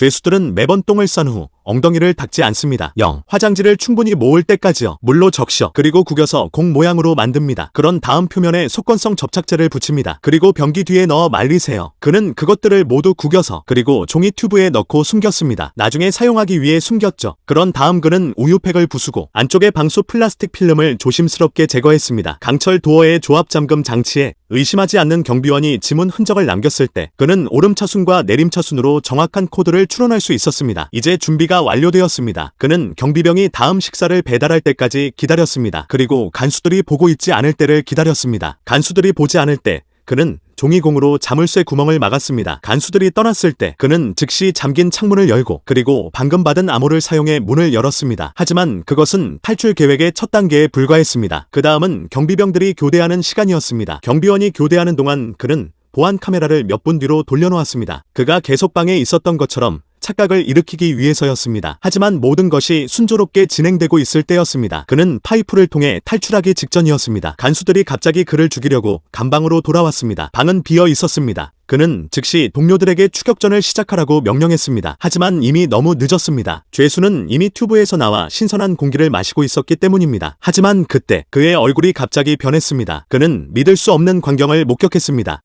죄수들은 매번 똥을 싼 후 엉덩이를 닦지 않습니다. 0. 화장지를 충분히 모을 때까지요. 물로 적셔. 그리고 구겨서 공 모양으로 만듭니다. 그런 다음 표면에 속건성 접착제를 붙입니다. 그리고 변기 뒤에 넣어 말리세요. 그는 그것들을 모두 구겨서 그리고 종이 튜브에 넣고 숨겼습니다. 나중에 사용하기 위해 숨겼죠. 그런 다음 그는 우유팩을 부수고 안쪽에 방수 플라스틱 필름을 조심스럽게 제거했습니다. 강철 도어의 조합 잠금 장치에 의심하지 않는 경비원이 지문 흔적을 남겼을 때 그는 오름차순과 내림차순으로 정확한 코드를 추론할 수 있었습니다. 이제 준비가 완료되었습니다. 그는 경비병이 다음 식사를 배달할 때까지 기다렸습니다. 그리고 간수들이 보고 있지 않을 때를 기다렸습니다. 간수들이 보지 않을 때 그는 종이공으로 자물쇠 구멍을 막았습니다. 간수들이 떠났을 때 그는 즉시 잠긴 창문을 열고 그리고 방금 받은 암호를 사용해 문을 열었습니다. 하지만 그것은 탈출 계획의 첫 단계에 불과했습니다. 그 다음은 경비병들이 교대하는 시간이었습니다. 경비원이 교대하는 동안 그는 보안 카메라를 몇 분 뒤로 돌려놓았습니다. 그가 계속 방에 있었던 것처럼 착각을 일으키기 위해서였습니다. 하지만 모든 것이 순조롭게 진행되고 있을 때였습니다. 그는 파이프를 통해 탈출하기 직전이었습니다. 간수들이 갑자기 그를 죽이려고 감방으로 돌아왔습니다. 방은 비어 있었습니다. 그는 즉시 동료들에게 추격전을 시작하라고 명령했습니다. 하지만 이미 너무 늦었습니다. 죄수는 이미 튜브에서 나와 신선한 공기를 마시고 있었기 때문입니다. 하지만 그때 그의 얼굴이 갑자기 변했습니다. 그는 믿을 수 없는 광경을 목격했습니다.